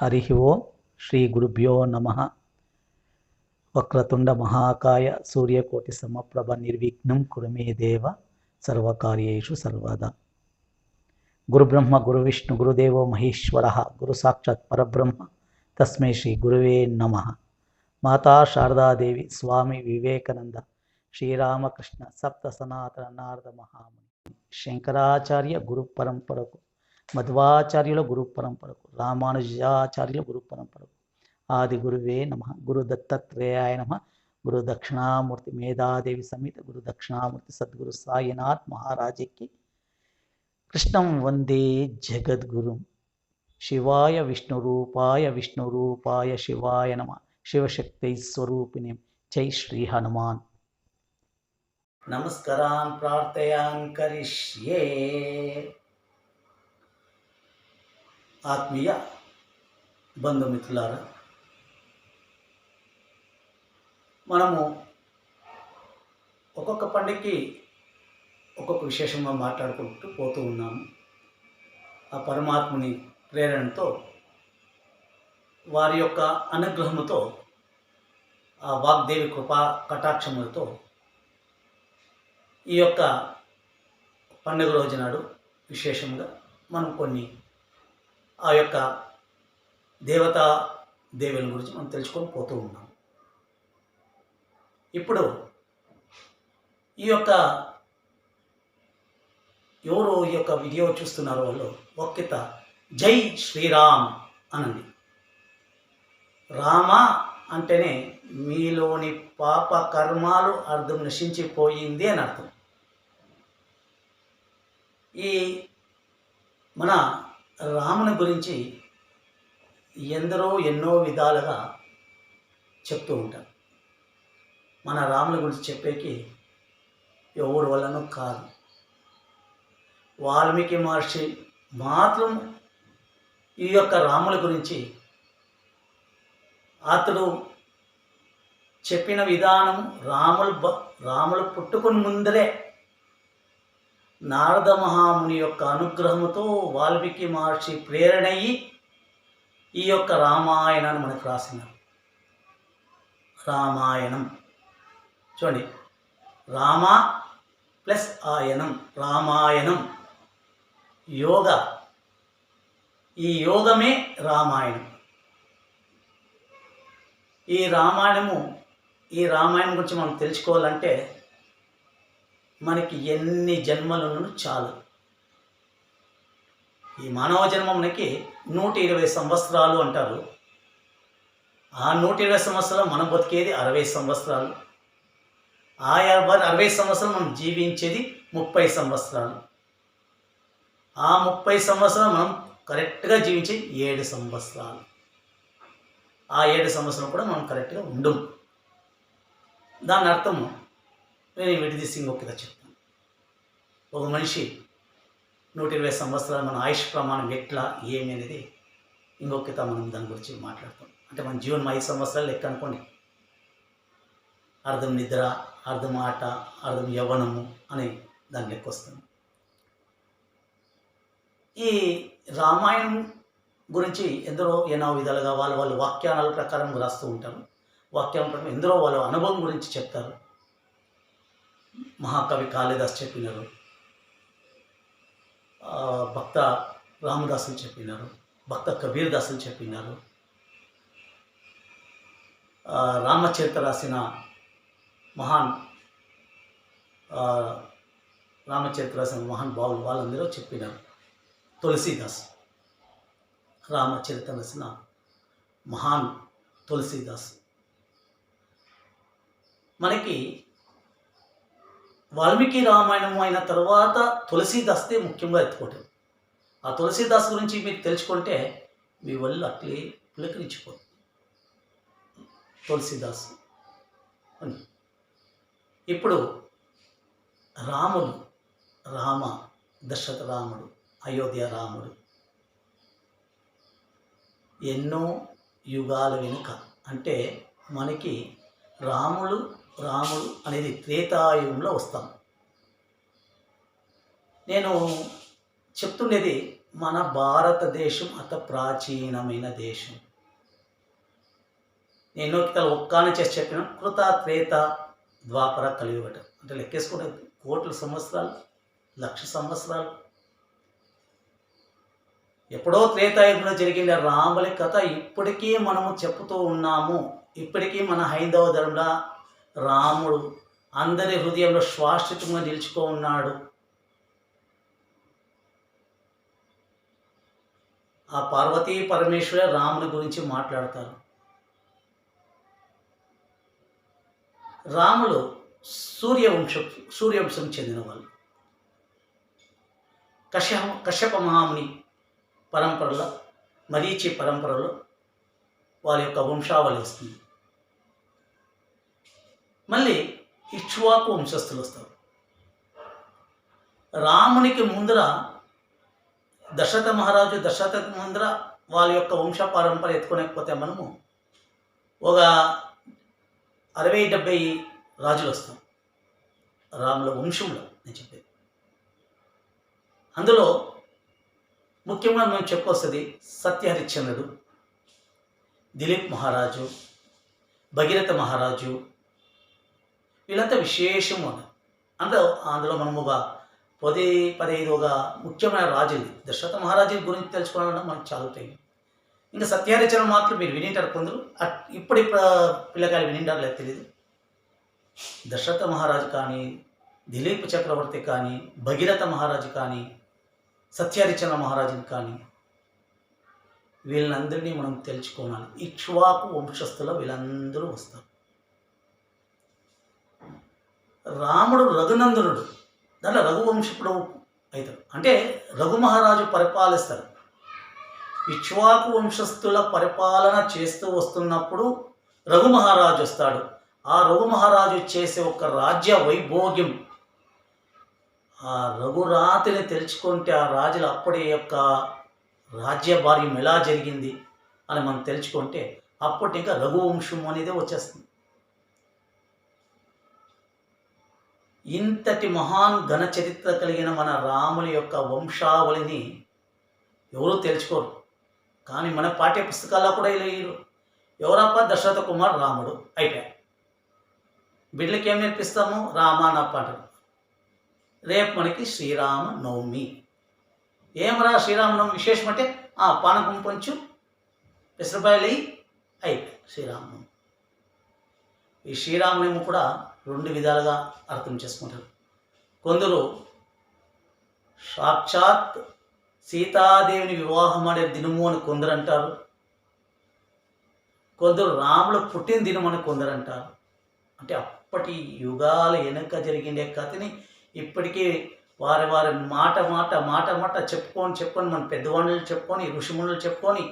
హరి ఓం శ్రీ గురుభ్యో నమ. వక్రతుండ మహాకాయ సూర్యకోటి సమప్రభ నిర్విఘ్నం కురుమే దేవ సర్వకార్యేషు సర్వదా. గురుబ్రహ్మ గురువిష్ణు గురుదేవో మహేశ్వర గురు సాక్షాత్ పరబ్రహ్మ తస్మై శ్రీ గురువే నమ. మాతా శారదాదేవి స్వామి వివేకానంద శ్రీరామకృష్ణ సప్త సనాతన నారద మహాముని శంకరాచార్య గురు పరంపరకు మధ్వాచార్యుల గురు పరంపరకు రామానుజాచార్యుల గురు పరంపరకు ఆది గురువే నమ. గురు దత్తాత్రేయాయ నమ. గురు దక్షిణామూర్తి మేధాదేవి సమేత గురు దక్షిణామూర్తి సద్గురు సాయినాథ్ మహారాజకి. కృష్ణం వందే జగద్గురు. శివాయ విష్ణు రూపాయ విష్ణు రూపాయ శివాయ నమ. శివశక్తి స్వరూపిణి. జై శ్రీ హనుమాన్. నమస్కారాన్ ప్రార్థయాన్ కరిష్యే. ఆత్మీయ బంధుమిత్రులారా మనము ఒక్కొక్క పండుగకి ఒక్కొక్క విశేషంగా మాట్లాడుకుంటూ పోతూ ఉన్నాము. ఆ పరమాత్ముని ప్రేరణతో వారి యొక్క అనుగ్రహముతో ఆ వాగ్దేవి కృపా కటాక్షములతో ఈ యొక్క పండుగ రోజు నాడు విశేషంగా మనం కొన్ని ఆ యొక్క దేవతా దేవుల గురించి మనం తెలుసుకొని పోతూ ఉన్నాం. ఇప్పుడు ఈ యొక్క ఎవరు ఈ యొక్క వీడియో చూస్తున్నారో వాళ్ళు ఒక్కిత జై శ్రీరామ్ అనండి. రామ అంటేనే మీలోని పాప కర్మాలు అర్థం నశించిపోయింది అని అర్థం. ఈ మన రాముని గురించి ఎందరో ఎన్నో విధాలుగా చెప్తూ ఉంటారు. మన రాముని గురించి చెప్పేకి ఎవరి వల్లనూ కాదు. వాల్మీకి మహర్షి మాత్రం ఈ యొక్క రాముల గురించి అతడు చెప్పిన విధానం రాములు బ రాములు పుట్టుకుని ముందరే నారద మహాముని యొక్క అనుగ్రహముతో వాల్మీకి మహర్షి ప్రేరణయ్యి ఈ యొక్క రామాయణాన్ని మనకు రాసినారు. రామాయణం. చూడండి. రామ ప్లస్ ఆయనం. రామాయణం. యోగ. ఈ యోగమే రామాయణం. ఈ రామాయణము ఈ రామాయణం గురించి మనం తెలుసుకోవాలంటే మనకి ఎన్ని జన్మలను చాలు. ఈ మానవ జన్మ మనకి నూట ఇరవై సంవత్సరాలు అంటారు. ఆ నూట ఇరవై సంవత్సరాలు మనం బతికేది అరవై సంవత్సరాలు. ఆ అరవై అరవై సంవత్సరాలు మనం జీవించేది ముప్పై సంవత్సరాలు. ఆ ముప్పై సంవత్సరాలు మనం కరెక్ట్గా జీవించేది ఏడు సంవత్సరాలు. ఆ ఏడు సంవత్సరం కూడా మనం కరెక్ట్గా ఉండం. దాని అర్థము నేను విడిదీసి ఇంకొకగా చెప్తాను ఒక మనిషి నూట ఇరవై సంవత్సరాలు మన ఆయుష్ ప్రమాణం ఎట్లా ఏమి అనేది ఇంకొకత మనం దాని గురించి మాట్లాడతాం. అంటే మన జీవనం ఐదు సంవత్సరాలు లెక్క అనుకోండి. అర్ధం నిద్ర అర్ధం ఆట అర్ధం యవ్వనము అని దాని లెక్క వస్తుంది. ఈ రామాయణం గురించి ఎందరో ఎన్నో విధాలుగా వాళ్ళు వాళ్ళ వాక్యానాల ప్రకారం రాస్తూ ఉంటారు. వాక్యాల ప్రకారం ఎందరో వాళ్ళ అనుభవం గురించి చెప్తారు. మహాకవి కాళిదాస్ చెప్పినారు. భక్త రామదాసులు చెప్పినారు. భక్త కబీర్దాసులు చెప్పినారు. రామచరిత రాసిన మహాన్ రామచరిత రాసిన మహాన్ బావులు వాళ్ళందరూ చెప్పినారు. తులసీదాస్ రామచరిత రాసిన మహాన్ తులసీదాస్. మనకి వాల్మీకి రామాయణం అయిన తర్వాత తులసీదాస్తే ముఖ్యంగా ఎత్తుకోవటం ఆ తులసీదాస్ గురించి మీరు తెలుసుకుంటే మీ వల్ల అట్లే పులకరించిపోతుంది. తులసీదాస్ అని. ఇప్పుడు రాముడు రామ దశరథ రాముడు అయోధ్య రాముడు ఎన్నో యుగాల వెనుక అంటే మనకి రాముడు రాముడు అనేది త్రేతాయుగంలో వస్తాం. నేను చెప్తుండేది మన భారతదేశం అత ప్రాచీనమైన దేశం. నేను ఇక్కడ ఒక్కాని చేసి చెప్పిన కృత త్రేత ద్వాపర కలియుగట అంటే లెక్కేసుకుంటే కోట్ల సంవత్సరాలు లక్ష సంవత్సరాలు. ఎప్పుడో త్రేతాయుగంలో జరిగిన రాముల కథ ఇప్పటికీ మనము చెప్తూ ఉన్నాము. ఇప్పటికీ మన హైందవ ధర్మంలో రాముడు అందరి హృదయంలో శ్వాశ్వతంగా నిలుచుకో ఉన్నాడు. ఆ పార్వతీ పరమేశ్వర రాముని గురించి మాట్లాడతారు. రాములు సూర్యవంశం సూర్యవంశం చెందిన వాళ్ళు కశ్య కశ్యప మహాముని పరంపరలో మరీచి పరంపరలో వారి యొక్క వంశావళి వస్తుంది. మళ్ళీ ఇక్ష్వాకు వంశస్థులు వస్తారు. రామునికి ముందర దశరథ మహారాజు దశరథ ముందర వాళ్ళ యొక్క వంశ పరంపర ఎత్తుకోలేకపోతే మనము ఒక అరవై డెబ్బై రాజులు వస్తాం. రాముల వంశంలో నేను చెప్పేది. అందులో ముఖ్యంగా మేము చెప్పొస్తుంది సత్యహరిశ్చంద్రుడు దిలీప్ మహారాజు భగీరథ మహారాజు వీళ్ళంతా విశేషము అని అందులో అందులో మనము ఒక పది పదహైదు ఒక ముఖ్యమైన రాజులు దశరథ మహారాజు గురించి తెలుసుకోవాలన్నా మనకు చాలా టైం ఇంకా సత్యహరిచరణ మాత్రం మీరు వినింటారు కొందరు అట్- ఇప్పటి పిల్లకాయలు వినింటారు లేదు తెలియదు దశరథ మహారాజు కానీ దిలీప్ చక్రవర్తి కానీ భగీరథ మహారాజు కానీ సత్యహరిచరణ మహారాజుని కానీ వీళ్ళందరినీ మనం తెలుసుకోవాలి. ఇక్ష్వాకు వంశస్థుల వీళ్ళందరూ వస్తారు. రాముడు రఘునందనుడు. దాంట్లో రఘువంశపుడు అవుతాడు. అంటే రఘు మహారాజు పరిపాలిస్తారు. ఇక్ష్వాకు వంశస్థుల పరిపాలన చేస్తూ వస్తున్నప్పుడు రఘు మహారాజు వస్తాడు. ఆ రఘు మహారాజు చేసే ఒక రాజ్య వైభోగ్యం. ఆ రఘురాతిని తెలుసుకుంటే ఆ రాజుల అప్పటి యొక్క రాజ్యభార్యం ఎలా జరిగింది అని మనం తెలుసుకుంటే అప్పటి ఇంకా రఘువంశం అనేది వచ్చేస్తుంది. ఇంతటి మహాన్ ఘన చరిత్ర కలిగిన మన రాముని యొక్క వంశావళిని ఎవరూ తెలుసుకోరు. కానీ మన పాఠ్య పుస్తకాల్లో కూడా లేరు ఎవరప్ప? దశరథ కుమార్ రాముడు అయిపోయా బిడ్డలకి ఏం నేర్పిస్తాము? రామానప్ప అంటారు రేపు మనకి శ్రీరామ నవమి ఏమరా శ్రీరామనవమి విశేషం అంటే ఆ పానకం కొంచెం పెసరపాయలు అయ్యి అయిపోయి శ్రీరామనవమి. ఈ శ్రీరామనవమి కూడా రెండు విధాలుగా అర్థం చేసుకుంటారు. కొందరు సాక్షాత్ సీతాదేవిని వివాహం ఆడే దినము అని కొందరు అంటారు కొందరు రాముడు పుట్టిన దినం అని కొందరు అంటారు అంటే అప్పటి యుగాల వెనక జరిగిండే కథని ఇప్పటికీ వారి వారి మాట మాట మాట మాట చెప్పుకొని చెప్పుకొని మన పెద్దవాళ్ళు చెప్పుకొని ఋషిమునులు చెప్పుకొని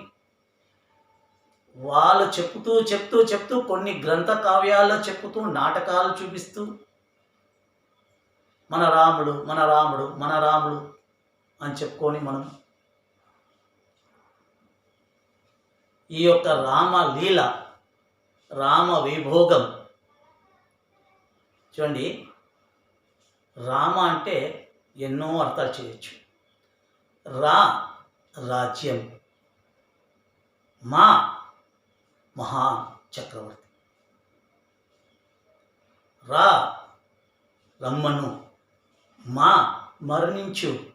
వాళ్ళు చెప్తూ చెప్తూ చెప్తూ కొన్ని గ్రంథ కావ్యాల్లో చెప్తూ నాటకాలు చూపిస్తూ మన రాముడు మన రాముడు మన రాముడు అని చెప్పుకొని మనం ఈ యొక్క రామ లీల రామ విభోగం. చూడండి రామ అంటే ఎన్నో అర్థాలు చేయొచ్చు. రా రాజ్యం మా మహా చక్రవర్తి. రా రమ్మను. మా మరణించు.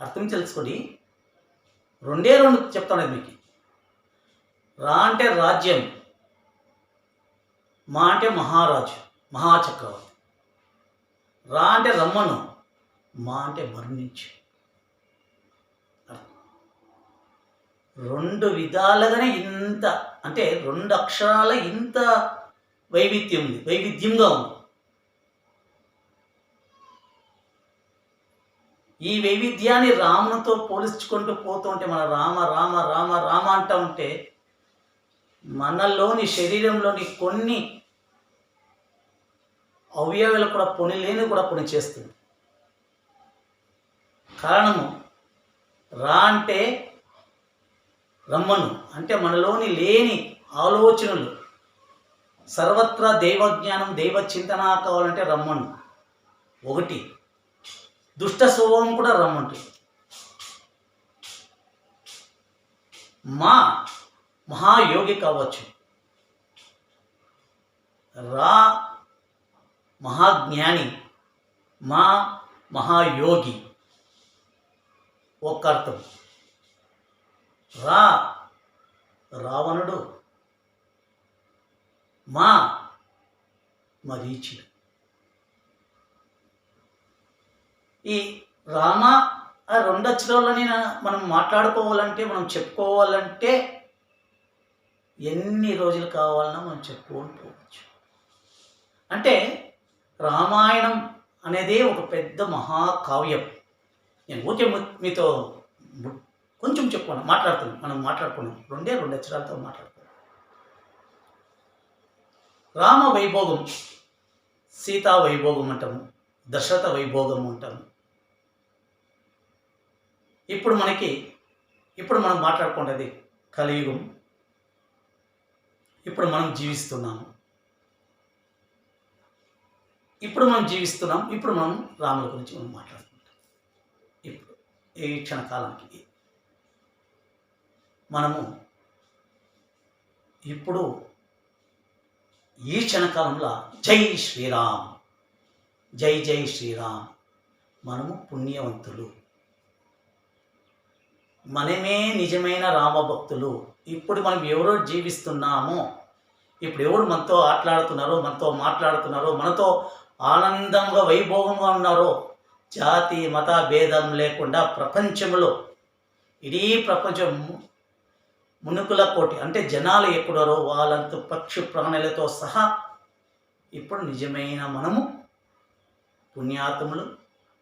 అర్థం తెలుసుకొని రెండే రెండు చెప్తాను మీకు. రా అంటే రాజ్యం. మా అంటే మహారాజు మహాచక్రవర్తి రా అంటే రమ్మను. మా అంటే మరణించు. రెండు విధాలుగానే ఇంత అంటే రెండు అక్షరాల ఇంత వైవిధ్యం ఉంది వైవిధ్యంగా ఉంది. ఈ వైవిధ్యాన్ని రామునితో పోల్చుకుంటూ పోతుంటే మన రామ రామ రామ రామ అంటూ ఉంటే మనలోని శరీరంలోని కొన్ని అవయవాలు కూడా పొనిలేని కూడా పొని చేస్తుంది. కారణము రా అంటే రమ్మను. అంటే మనలోని లేని ఆలోచనలు. సర్వత్రా దైవజ్ఞానం దైవ చింతన కావాలంటే రమ్మను. ఒకటి. దుష్ట స్వభావం కూడా రమ్మంటుంది మా మహాయోగి కావచ్చు. రా మహాజ్ఞాని మా మహాయోగి. ఒక్క అర్థం. రా. రావణుడు. మా. మరీచుడు ఈ రామ ఆ రెండు అక్షరాలని మనం మాట్లాడుకోవాలంటే మనం చెప్పుకోవాలంటే ఎన్ని రోజులు కావాలన్నా మనం చెప్పుకొని పోవచ్చు. అంటే రామాయణం అనేది ఒక పెద్ద మహాకావ్యం. నేను ఊరికే మీతో కొంచెం చెప్పుకున్నాం మాట్లాడుతున్నాం మనం మాట్లాడుకున్నాం. రెండే రెండు అక్షరాలతో మాట్లాడుకున్నాం రామ వైభోగం సీతా వైభోగం అంటాము దశరథ వైభోగం అంటాము. ఇప్పుడు మనకి ఇప్పుడు మనం మాట్లాడుకునేది కలియుగం. ఇప్పుడు మనం జీవిస్తున్నాము ఇప్పుడు మనం జీవిస్తున్నాం ఇప్పుడు మనం రాముల గురించి మనం మాట్లాడుకుంటాం ఇప్పుడు ఈ క్షణకాలానికి. మనము ఇప్పుడు ఈ క్షణకాలంలో జై శ్రీరామ్ జై జై శ్రీరామ్ మనము పుణ్యవంతులు. మనమే నిజమైన రామభక్తులు. ఇప్పుడు మనం ఎవరో జీవిస్తున్నామో ఇప్పుడు ఎవరు మనతో ఆటలాడుతున్నారో మనతో మాట్లాడుతున్నారో మనతో ఆనందంగా వైభోగంగా ఉన్నారో జాతి మత భేదం లేకుండా ప్రపంచంలో ఇడీ ప్రపంచం మునుకుల కోటి అంటే జనాలు ఎప్పుడరో వాళ్ళంత పక్షి ప్రాణులతో సహా ఇప్పుడు నిజమైన మనము పుణ్యాత్ములు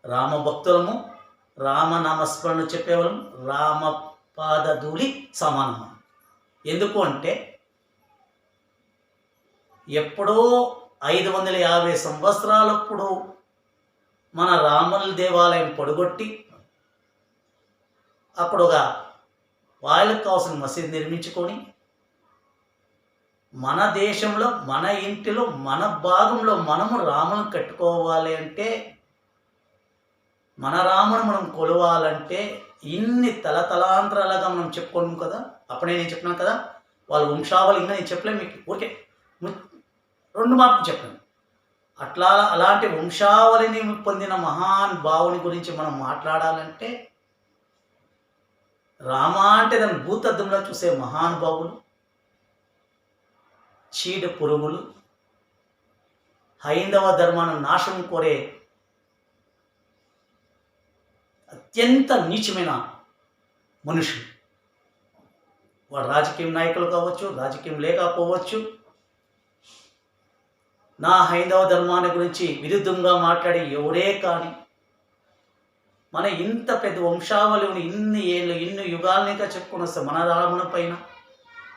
రామభక్తులము రామనామస్మరణ చెప్పేవాళ్ళం రామపాదధూళి సమానము. ఎందుకు అంటే ఎప్పుడో ఐదు వందల యాభై సంవత్సరాలప్పుడు మన రాముల దేవాలయం పొడగొట్టి అక్కడ ఒక వాళ్ళకి కావాల్సిన మసీద్ నిర్మించుకొని మన దేశంలో మన ఇంటిలో మన భాగంలో మనము రామును కట్టుకోవాలి అంటే మన రామును మనం కొలవాలంటే ఇన్ని తలతలాంతరాలుగా మనం చెప్పుకోము కదా. అప్పుడే నేను చెప్పినాను కదా వాళ్ళ వంశావళి ఇంకా నేను చెప్పలేము మీకు. ఓకే రెండు మార్పులు చెప్పాను. అట్లా అలాంటి వంశావళిని పొందిన మహాన్ భావుని గురించి మనం మాట్లాడాలంటే రామ అంటే దాని భూతద్దంలో చూసే మహానుభావులు చీడ పురుగులు హైందవ ధర్మాన్ని నాశనం కోరే అత్యంత నీచమైన మనుషులు. వాడు రాజకీయ నాయకులు కావచ్చు రాజకీయం లేకపోవచ్చు నా హైందవ ధర్మాన్ని గురించి విరుద్ధంగా మాట్లాడే ఎవరే కానీ మన ఇంత పెద్ద వంశావళిని ఇన్ని ఏళ్ళు ఇన్ని యుగాలనిగా చెప్పుకొని వస్తే మన రాముని పైన.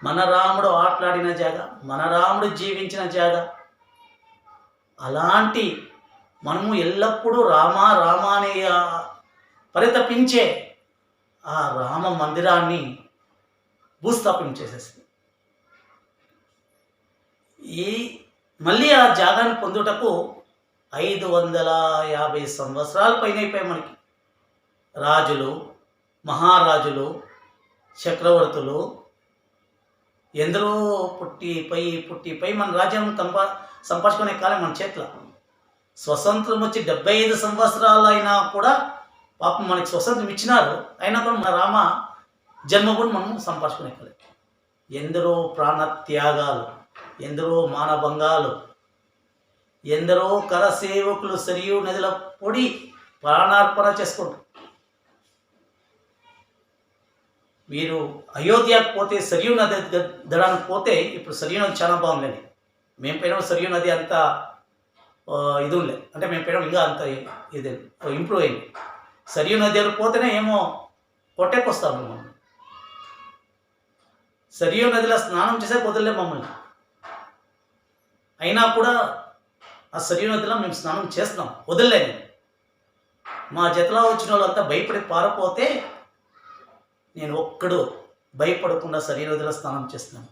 మన రాముడు ఆటలాడిన జాగ మన రాముడు జీవించిన జాగ. అలాంటి మనము ఎల్లప్పుడూ రామ రామ అనే పరితపించే ఆ రామ మందిరాన్ని భూస్థాపన చేసేసింది. ఈ మళ్ళీ ఆ జాగాన్ని పొందుటకు ఐదు వందల యాభై సంవత్సరాల పైన అయిపోయాయి మనకి. రాజులు మహారాజులు చక్రవర్తులు ఎందరో పుట్టి పై పుట్టి పై మన రాజ్యం కంపా సంపాదించుకునే కాలం మన చేతిలో. స్వతంత్రం వచ్చి డెబ్బై ఐదు సంవత్సరాలు అయినా కూడా పాపం మనకి స్వతంత్రం ఇచ్చినారు. అయినా కూడా మన రామ జన్మ కూడా మనం సంపాదించుకునే కాలం. ఎందరో ప్రాణత్యాగాలు ఎందరో మానభంగాలు ఎందరో కరసేవకులు సరియు నదిల పొడి ప్రాణార్పణ చేసుకుంటారు మీరు అయోధ్యకు పోతే సరియు నది దడానికి పోతే ఇప్పుడు సరియు నది చాలా బాగుందండి. మేము పోయిన సరియు నది అంత ఇది లేదు అంటే మేము పోయినాం ఇంకా అంత ఇది ఇంప్రూవ్ అయింది. సరియు నది దగ్గర పోతేనే ఏమో కొట్టేకొస్తాము మమ్మల్ని సరియు నదిలో స్నానం చేసే వదిలే మమ్మల్ని. అయినా కూడా ఆ సరియు నదిలో మేము స్నానం చేస్తున్నాం. వదిలేము మా జతలో వచ్చిన వాళ్ళంతా భయపడి పారపోతే నేను ఒక్కడు భయపడకుండా సరియు స్నానం చేస్తున్నాను.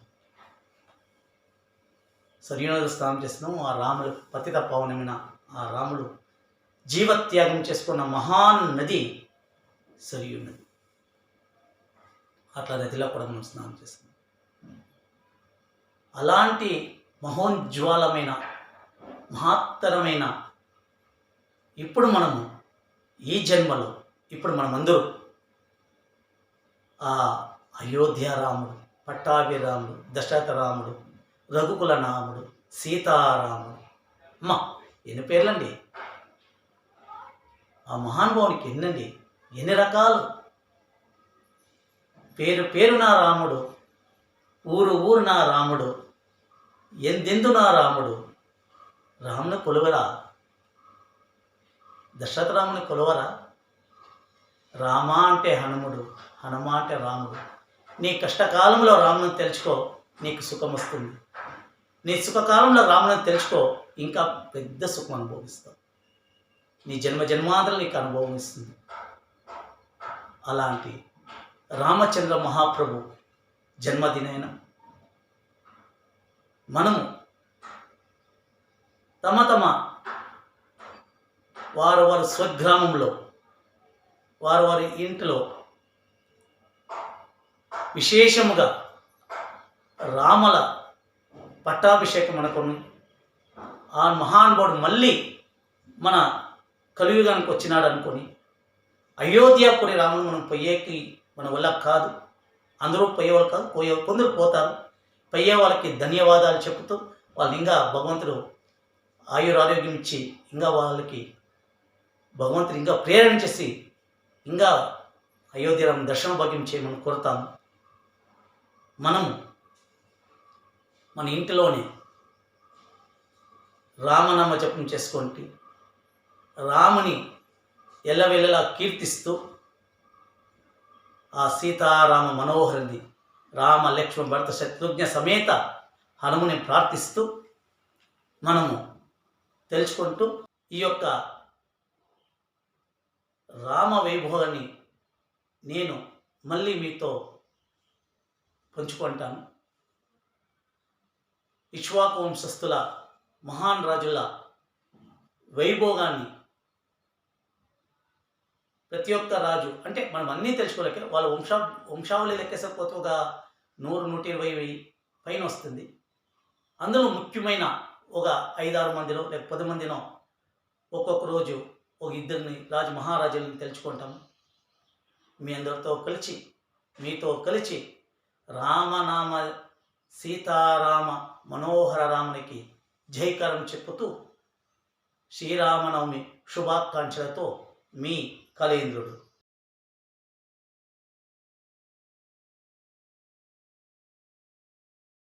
సరియు స్నానం చేస్తున్నాం. ఆ రాముడు పతిత పవనమైన ఆ రాముడు జీవత్యాగం చేసుకున్న మహాన్ నది సరియు నది అట్లా నదిలో కూడా మనం స్నానం చేస్తాం అలాంటి మహోజ్వాలమైన మహత్తరమైన ఇప్పుడు మనము ఈ జన్మలో ఇప్పుడు మనమందరూ ఆ అయోధ్య రాముడు దశరథ రాముడు రఘుకుల నాముడు సీతారాముడు. అమ్మ ఎన్ని పేర్లండి? ఆ మహానుభావునికి ఎన్నండి? ఎన్ని రకాలు? పేరు పేరు నా రాముడు ఊరు ఊరు నా రాముడు ఎందెందు నా రాముడు? రాముని కొలువరా? దశరథ రాముని కొలువరా? రామ అంటే హనుముడు అనమాట రాముడు నీ కష్టకాలంలో రామును తెలుసుకో నీకు సుఖం వస్తుంది. నీ సుఖకాలంలో రామును తెలుసుకో ఇంకా పెద్ద సుఖం అనుభవిస్తావు. నీ జన్మ జన్మాంతరం నీకు అనుభవం ఇస్తుంది. అలాంటి రామచంద్ర మహాప్రభు జన్మదినైన మనము తమ తమ వారు వారి స్వగ్రామంలో వారు వారి ఇంటిలో విశేషముగా రామల పట్టాభిషేకం అనుకుని ఆ మహానుభావుడు మళ్ళీ మన కలియుగానికి వచ్చినాడు అనుకొని అయోధ్యపురి రాముడు మనం పోయేకి మన వల్ల కాదు. అందరూ పోయేవాళ్ళు కాదు పోయే కొందరు పోతారు. పోయే వాళ్ళకి ధన్యవాదాలు చెబుతూ వాళ్ళు ఇంకా భగవంతుడు ఆయురారోగ్యం ఇచ్చి ఇంకా వాళ్ళకి భగవంతుడు ఇంకా ప్రేరణ చేసి ఇంకా అయోధ్యరామ దర్శన భాగ్యం చేయమని కోరుతాము. మనం మన ఇంటిలోనే రామనామ జపం చేసుకుంటే రాముని ఎల్లవెల్లలా కీర్తిస్తూ ఆ సీతారామ మనోహరిని రామ లక్ష్మణ భరత శత్రుఘ్న సమేత హనుముని ప్రార్థిస్తూ మనము తెలుసుకుంటూ ఈ యొక్క రామ వైభవాన్ని నేను మళ్ళీ మీతో పంచుకుంటాను. ఇక్ష్వాకు వంశస్థుల మహాన్ రాజుల వైభోగాన్ని ప్రతి ఒక్క రాజు అంటే మనం అన్నీ తెలుసుకోలేక వాళ్ళ వంశా వంశావళి లెక్కేసకపోతే ఒక నూరు నూట ఇరవై పైన వస్తుంది. అందులో ముఖ్యమైన ఒక ఐదారు మందిలో లేక పది మందినో ఒక్కొక్క రోజు ఒక ఇద్దరిని రాజు మహారాజులను తెలుసుకుంటాము మీ అందరితో కలిసి మీతో కలిసి రామనామ సీతారామ మనోహర రామునికి జైకరం చెప్పుతూ శ్రీరామనవమి శుభాకాంక్షలతో మీ కలేంద్రుడు.